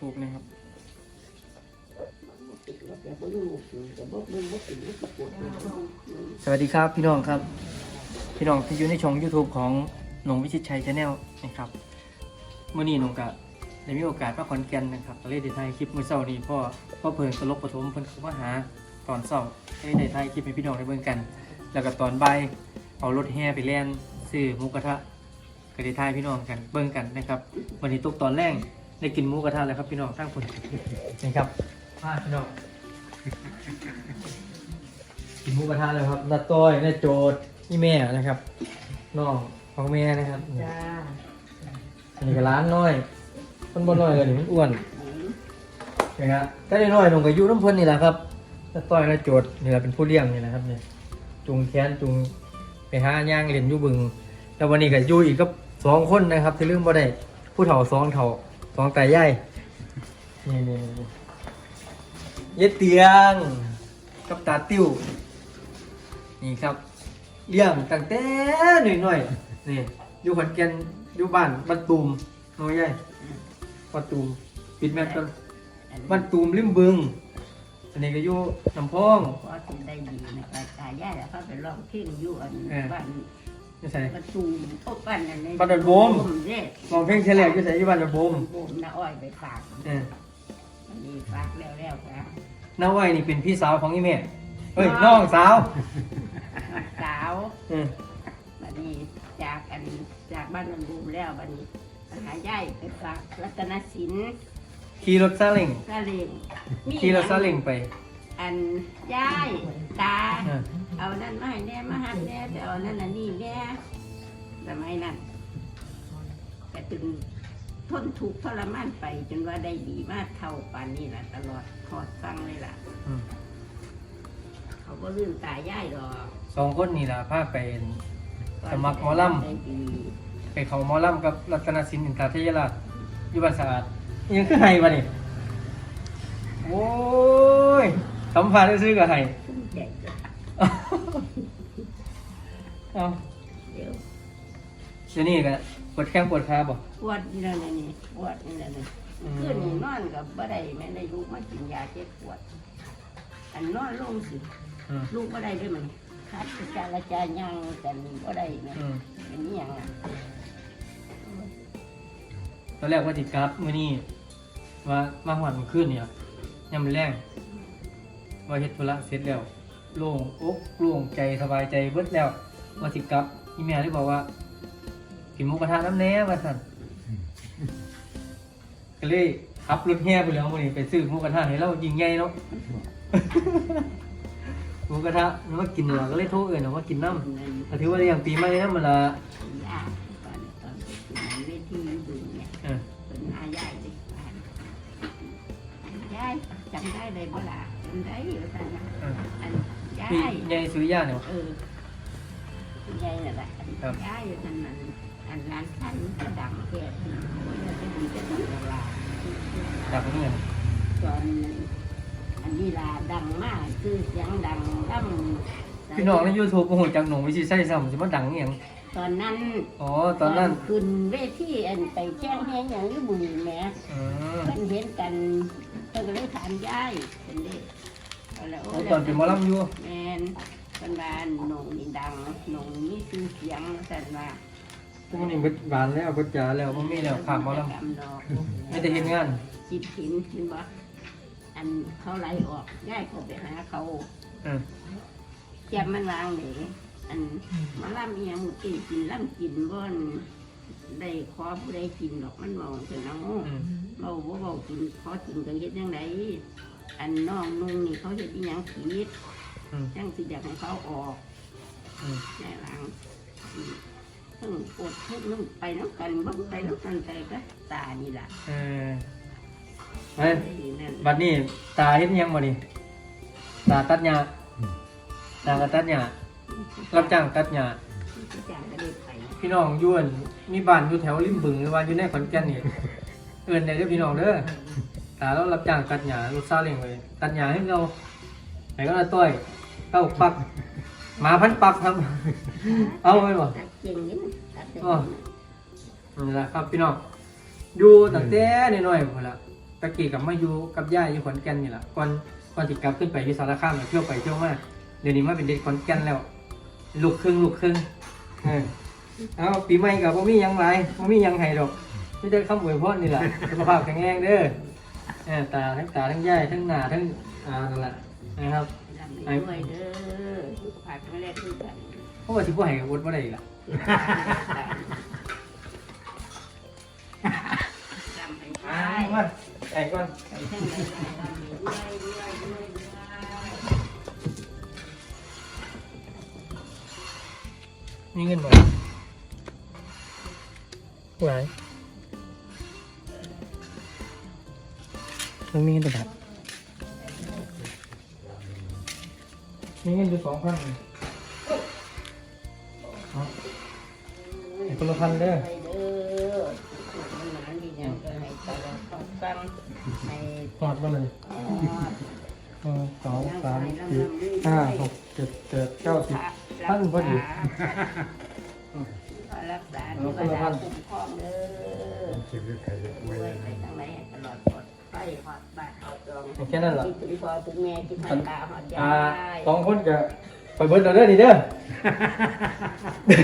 ถูกนะครับสวัสดีครับพี่น้องครับ พี่น้องที่อยู่ในช่อง YouTube ของหลวงวิชิตชัยชาแนลนะครับเมื่อนี้หลวงกะได้มีโอกาสมาขอนแก่นนะครับก็เลยได้ถ่ยคลิปมื้อเช้านี้พ่อพ่อเพิ่นตลกปฐมเพิ่นเข้ามาหาตอนเช้าได้ได้ไทยคลิปให้พี่น้องได้เบิ่งกัน แล้วก็ตอนบ่ายเอารถแห่ไปแล่นซื้อมุกกระทะก็ได้ถ่ายพี่น้องกันเบิ่งกันนะครับ วันนี้ตกตอนแรก ได้กินหมูกระทะแล้วครับพี่น้องทั้งคนนี่ครับมาพี่น้องกินหมูกระทะแล้วครับนาต้อยนาโจดนี่แม่นะครับน้องของแม่นะครับจ้าอันนี้ก็ร้านน้อยคนบ่น้อยเลยนี่มันอ้วนนะครับถ้าได้น้อยลงกับยูน้ำเพ่นนี่แหละครับนาต้อยนาโจดนี่แหละเป็นผู้เลี้ยงนี่นะครับเนี่ยจุงแขนจุงไปหาย่างเล่นอยูบึง แล้ววันนี้ก็อยูอีกก็สองคนนะครับที่ลืมบ่ได้ผู้เฒ่าสองเฒ่า สองตายายนี่นี่นี่เย็ดเตียง กับตาติ้ว นี่ครับเลี้ยงตั้งแต่หน่อยๆนี่อยู่ขอนแก่นอยู่บ้านบ้านตูมน้อยใหญ่บ้านตูมปิดแมสก่อนบ้านตูมริมบึงอันนี้ก็อยู่ลำพองพอสิได้ดีนะกตายายแล้วเขาไปร้องเพลงอยู่อันเออบ้าน อยู่ใส่ประตูโอ้บ้านนั่นเลยบ้านดอนโบมเด้ลองเพลงเฉลยอยู่ใส่อยู่บ้านระบมโบมน้าอ้อยไปฝากเอออันนี้ฝากแล้วแล้วครับน้าไว้นี่เป็นพี่สาวของอีแม่เฮ้ยน้องสาวสาวเออบัดนี้จากอันจากบ้านนนบูมแล้วบัดนี้ไปหายายไปฝากรัตนสินขี่รถซาเล้งซาเล้งมีขี่รถซาเล้งไป อันยายตาเออเอานั่นมาให้แน่มาหันแน่แต่เอานั่นน่ะนี่แน่สมัยนั้นก็จึงทนถูกข์ทรมานไป จนว่าได้ดีมากเท่าปานนี้ล่ะตลอดทอดฟังเลยล่ะ อืมเขาก็ลืมตายายดอกสองคนนี่ล่ะพาไป สมัครหมอลำ ได้ดี ไปเขาหมอลำกับรัตนสินอินทราเทยราชอยู่บ้านสะอาดยังคือไห้ปะนี่โอ้ย สัมภาษณ์ซื้อๆกับไห้ขึ้นใจจ้ะเอาเดี๋ยวเดี๋ยวนี้ก็ปวดแข้งปวดขาบ่ปวดนี่แล้วนะนี่ปวดนี่แล้วนี่อืมขึ้นนี่นอนกับบ่ได้แม่ได้ลูกมากินยาเจ็บปวด อันนอนลงสิอืมลูกบ่ได้ด้วยมันคัดจาระจายังกันบ่ได้แม่อืมเป็นนี่ยังอะตอนแรกว่าติกลับมื้อนี้ว่ามาหอดมื้อคืนเนี่ยยามมื้อแรง ว่าเฮ็ดธุระเสร็จแล้วโล่งอกโล่งใจสบายใจเบิดแล้วว่าสิกลับอีแม่ได้บอกว่ากินหมูกระทะน้ำแหน่ว่าซั่นก็เลยขับรถแห่ไปแล้วมื้อนี้ไปซื้อหมูกระทะให้เรายิงใหญ่เนาะหมูกระทะมันมากินเหรอก็เลยโทรเอิ้นว่ากินน้ำก็ถือว่าเลี้ยงปีใหม่นะมันละยาตอนตอนไปกินเวทีดูเนี่ยเออเป็นอายายดิยายจำได้เลยบ่ล่ะ จำได้อยู่แต่นะเอออันยาพี่ยยายสุริยาเนี่ยเออคุณยายนั่นแหละครับ ยายอยู่นั่นนั่นอันร้านท่านก็ดังแก่ที่โอ้ยจะดีจะดีเวลาจากนี่ไงตอนอันนี้ล่ะดังมากคือเสียงดังล่ำพี่น้องในยูทูบโอ้โหจังหนงวิชิตใส่ซ้ำจะมาดังอหย่างตอนนั้น อ๋อตอนนั้นขึ้นเวทีอันไปแจ้งแฮงอย่างนี้บุญแหม่อืมเพิ่นเห็นกันเพิ่นก็เลยถามยายเป็นเด็ กเอาละโอ๋อตอนเป็นหมอลำอยู่ แมนเป็นว่าหนงนี่ดังหนงนี่ซื้อเสียงสันว่าพวกนี้เบิดบานแล้วเบิดจ๋าแล้วมันมีแล้วขามหมอลดำดอกำไม่ได้เห็นงานจิตหินเห็นบ่อันเขาไล่ออกยายเขาไปหาเขาเออแจ็บมันวางเหนอันมาล่ำเอียงกินกินล่ำกินบ่นได้ขอผู้ใดกินดอกมันบอกเถอะน้อง อืมเบาบ่เบากินขอกินกันเฮ็ดยังไง อันน้องนุ่งนี่เขาเฮ็ดอีหยังผิดอืมจังสิอยากให้เขาออกอืม แม่หลังอืมทั้งปวดทั้งนุ่งไปน้ำกันบ่ไปน้ำกันไปก็ตานี่ล่ะเออไปนั่นบัดนี้ตาเห็นยังบ่นี่ตาตัดหญ้าตาก็ตัดหญ้ารับจ้างตัดหญ้าที่จางก็ได้ไปพี่น้องอยวนมีบ้านอยู่แถวริมบึงหรือว่าอยู่ในขอนแก่นนี่เอิ้นได้เด้อพี่น้องเด้อ ตาเรารับจ้างตัดหญ้ารถซาเล้งเลยตัดหญ้าให้เราไหนก็ละต้อยเต้าปักหมาพันปักครับ เอาไว้บ่ตัดเก่งนี่นะตัดแต่อ๋อนี่แหละครับพี่น้องอยู่ตั้งแต่น้อยๆพุ่นละตะกี้กับมาอยู่กับย่าอยู่ขอนแก่นนี่แหละก่อนก่อนก่อนติดกลับขึ้นไปที่สารคามเนี่ยเที่ยวไปเที่ยวมาเดี๋ยวนี้มาเป็นเด็กขอนแก่นแล้ว ลูกครึ่งลูกครึ่งเออเอาปีใหม่กับพ่มีหยังไรพ่มีหยังให้ดอกไมแต่ได้คำอวยพรนี่แหละสุขภาพแข็งแรงเด้อ เออตาทั้งตาทั้งย่ายทั้งหน้าทั้งอ่านั่นแหละนะครับลำไปด้วยเด้อสุขภาพแข็งแรงคือกันเพราะว่าที่ผู้ให้อดว่าได้อีกล่ะลำไปอ่าไปมาไอ้ก่อนไปทั้งหลา มันมีเงินตัวบาทมีเงินอยู่สองพันเอาให้คนละพันเด้อไปเด้อสุขมันหนานดีอย่างก็ให้ตลอดความฟังให้หอดมาเลยอ่าหนึ่งสองสามสี่ห้าหกเจ็ดแปดเก้าสิบท่านพอดีรักษาเอาดูคนละแลพันคุ้มครองเด้อชีวิตใครจะไว้ด้วยยังไปไงทางไหนให้ตลอด ปลอดภัยหอดบ้านหอดจองแค่นั้นเหรอ คิดถึงพ่อถึงแม่คิดถึงตาหอดยาอ่ายสองคนกับไปเบิร์ดเราเด้อนี่เด้อ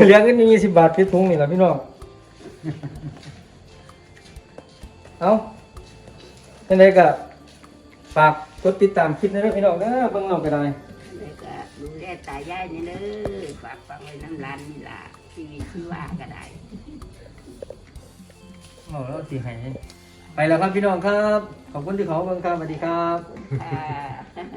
เลี้ยงกันยี่สิบบาทพิทุงนี่แหละพี่น้องเอาเป็นไรกับฝากกดติดตามคลิปนี้ด้วยพี่น้องเด้อเบิ่งเราก็ได้แล้วก็ดูแลตายายนี่เลยฝากฟังไว้น้ำร้านนี่ล่ะชีวิตที่ว่าก็ได้โอ้แล้วสีให้ ไปแล้วครับพี่น้องครับ ขอบคุณที่เขาเบิ่งครับสวัสดีครับ ค่ะ